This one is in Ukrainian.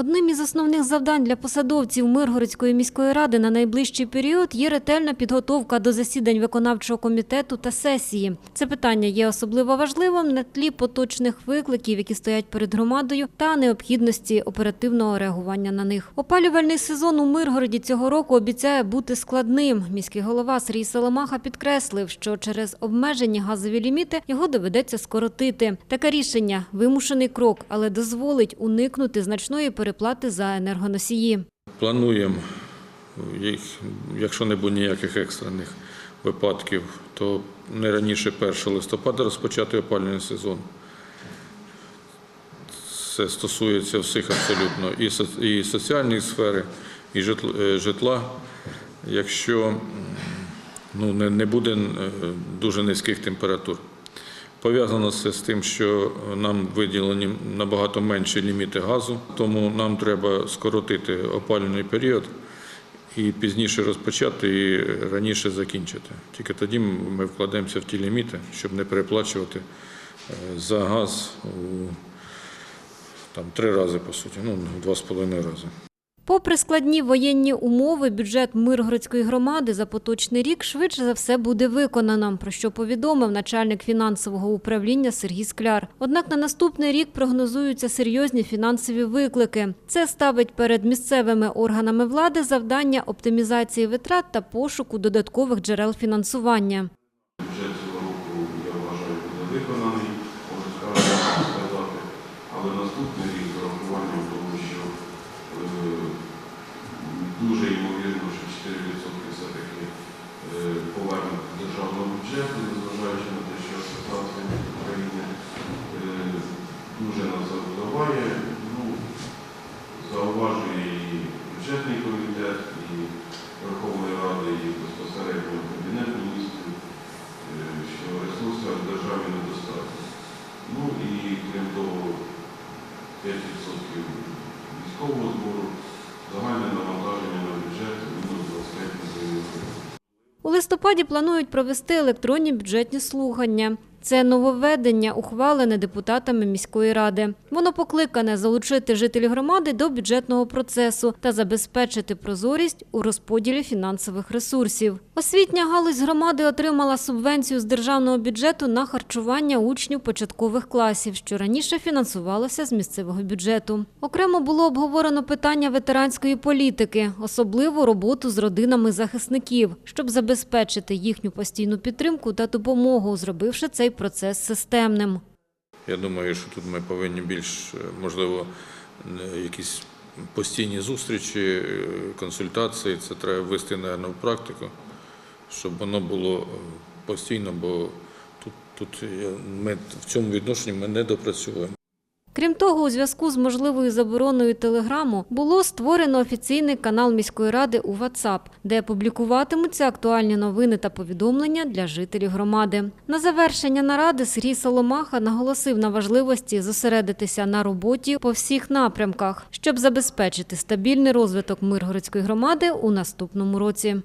Одним із основних завдань для посадовців Миргородської міської ради на найближчий період є ретельна підготовка до засідань виконавчого комітету та сесії. Це питання є особливо важливим на тлі поточних викликів, які стоять перед громадою, та необхідності оперативного реагування на них. Опалювальний сезон у Миргороді цього року обіцяє бути складним. Міський голова Сергій Соломаха підкреслив, що через обмежені газові ліміти його доведеться скоротити. Таке рішення вимушений крок, але дозволить уникнути значної переплати за енергоносії. Плануємо, якщо не буде ніяких екстрених випадків, то не раніше 1 листопада розпочати опалювальний сезон. Це стосується всіх абсолютно і, соціальної сфери, і е, житла. Якщо ну, не, буде е, дуже низьких температур. Пов'язано це з тим, що нам виділені набагато менші ліміти газу, тому нам треба скоротити опалювальний період і пізніше розпочати і раніше закінчити. Тільки тоді ми вкладемося в ті ліміти, щоб не переплачувати е, за газ у там, три рази, по суті, ну, два з половиною рази. Попри складні воєнні умови, бюджет Миргородської громади за поточний рік швидше за все буде виконано, про що повідомив начальник фінансового управління Сергій Скляр. Однак на наступний рік прогнозуються серйозні фінансові виклики. Це ставить перед місцевими органами влади завдання оптимізації витрат та пошуку додаткових джерел фінансування. Бюджет цього року, я вважаю, буде виконаний, можу сказати, сказати. Але наступний рік з урахуванням того, що е, дуже ймовірно, що 4% все-таки е, повернуть до бюджету, незважаючи на те, що ситуація в Україні е, дуже нас завдаває. Ну, зауважує і бюджетний комітет, і Верховної Ради, і безпосередньо Кабінет міністрів е, що ресурсів в державі недостатньо. Ну і крім того, 5% військового збору, листопаді планують провести електронні бюджетні слухання. Це нововведення, ухвалене депутатами міської ради. Воно покликане залучити жителів громади до бюджетного процесу та забезпечити прозорість у розподілі фінансових ресурсів. Освітня галузь громади отримала субвенцію з державного бюджету на харчування учнів початкових класів, що раніше фінансувалося з місцевого бюджету. Окремо було обговорено питання ветеранської політики, особливо роботу з родинами захисників, щоб забезпечити їхню постійну підтримку та допомогу, зробивши цей процес системним. Я думаю, що тут ми повинні більш, е, можливо, е, якісь постійні зустрічі, е, консультації. Це треба ввести, наверное, в практику, щоб воно було постійно, бо тут, тут ми в цьому відношенні ми не допрацюємо. Крім того, у зв'язку з можливою забороною телеграму було створено офіційний канал міської ради у WhatsApp, де публікуватимуться актуальні новини та повідомлення для жителів громади. На завершення наради Сергій Соломаха наголосив на важливості зосередитися на роботі по всіх напрямках, щоб забезпечити стабільний розвиток Миргородської громади у наступному році.